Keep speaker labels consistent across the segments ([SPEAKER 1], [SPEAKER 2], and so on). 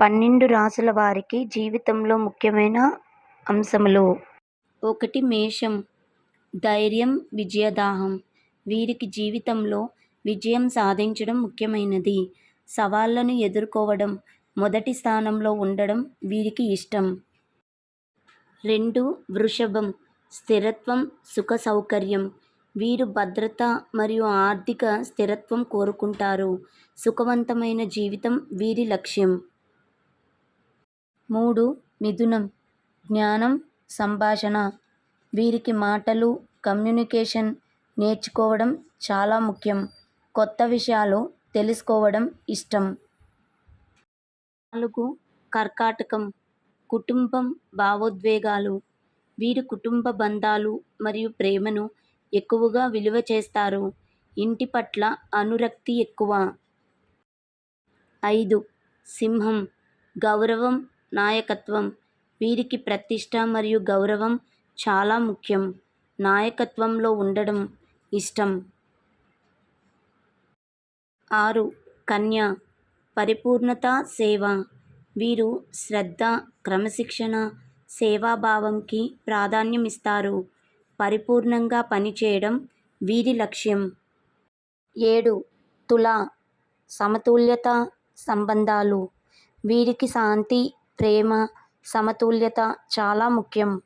[SPEAKER 1] పన్నెండు రాసుల వారికి జీవితంలో ముఖ్యమైన అంశములు. ఒకటి మేషం ధైర్యం విజయదాహం. వీరికి జీవితంలో విజయం సాధించడం ముఖ్యమైనది. సవాళ్ళను ఎదుర్కోవడం మొదటి స్థానంలో ఉండడం వీరికి ఇష్టం. రెండు వృషభం స్థిరత్వం సుఖ సౌకర్యం. వీరు భద్రత మరియు ఆర్థిక స్థిరత్వం కోరుకుంటారు. సుఖవంతమైన జీవితం వీరి లక్ష్యం. మూడు మిథునం. జ్ఞానం సంభాషణ. వీరికి మాటలు కమ్యూనికేషన్ నేర్చుకోవడం చాలా ముఖ్యం. కొత్త విషయాలు తెలుసుకోవడం ఇష్టం. నాలుగు కర్కాటకం. కుటుంబం భావోద్వేగాలు. వీరు కుటుంబ బంధాలు మరియు ప్రేమను ఎక్కువగా విలువ చేస్తారు. ఇంటి పట్ల అనురక్తి ఎక్కువ. ఐదు సింహం. గౌరవం నాయకత్వం. వీరికి ప్రతిష్ట మరియు గౌరవం చాలా ముఖ్యం. నాయకత్వంలో ఉండడం ఇష్టం. ఆరు. కన్య. పరిపూర్ణత సేవ. వీరు శ్రద్ధ క్రమశిక్షణ సేవాభావంకి ప్రాధాన్యం ఇస్తారు పరిపూర్ణంగా పనిచేయడం వీరి లక్ష్యం. ఏడు. తుల. సమతుల్యత సంబంధాలు. వీరికి శాంతి ప్రేమ సమతుల్యత చాలా ముఖ్యం.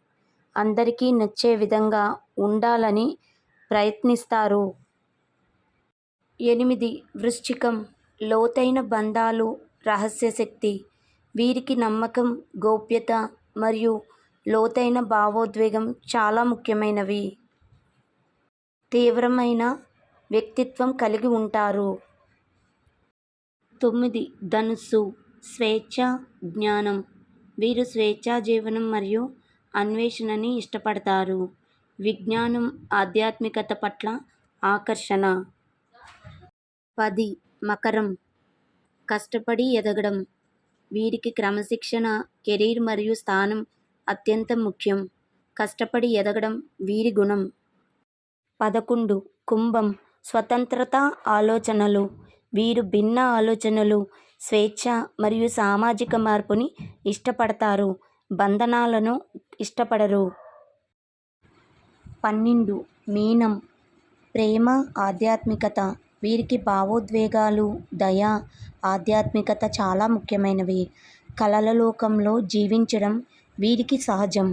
[SPEAKER 1] అందరికీ నచ్చే విధంగా ఉండాలని ప్రయత్నిస్తారు. ఎనిమిది వృశ్చికం లోతైన బంధాలు రహస్య శక్తి. వీరికి నమ్మకం గోప్యత మరియు లోతైన భావోద్వేగం చాలా ముఖ్యమైనవి. తీవ్రమైన వ్యక్తిత్వం కలిగి ఉంటారు. తొమ్మిది ధనుస్సు. స్వేచ్ఛ జ్ఞానం. వీరు స్వేచ్ఛా జీవనం మరియు అన్వేషణని ఇష్టపడతారు. విజ్ఞానం ఆధ్యాత్మికత పట్ల ఆకర్షణ. పది మకరం. కష్టపడి ఎదగడం. వీరికి క్రమశిక్షణ కెరీర్ మరియు స్థానం అత్యంత ముఖ్యం. కష్టపడి ఎదగడం వీరి గుణం. పదకొండు కుంభం. స్వతంత్రత ఆలోచనలు. వీరు భిన్న ఆలోచనలు స్వేచ్ఛ మరియు సామాజిక మార్పుని ఇష్టపడతారు. బంధనాలను ఇష్టపడరు. పన్నెండు. మీనం. ప్రేమ ఆధ్యాత్మికత. వీరికి భావోద్వేగాలు దయ ఆధ్యాత్మికత చాలా ముఖ్యమైనవి. కళల లోకంలో జీవించడం వీరికి సహజం.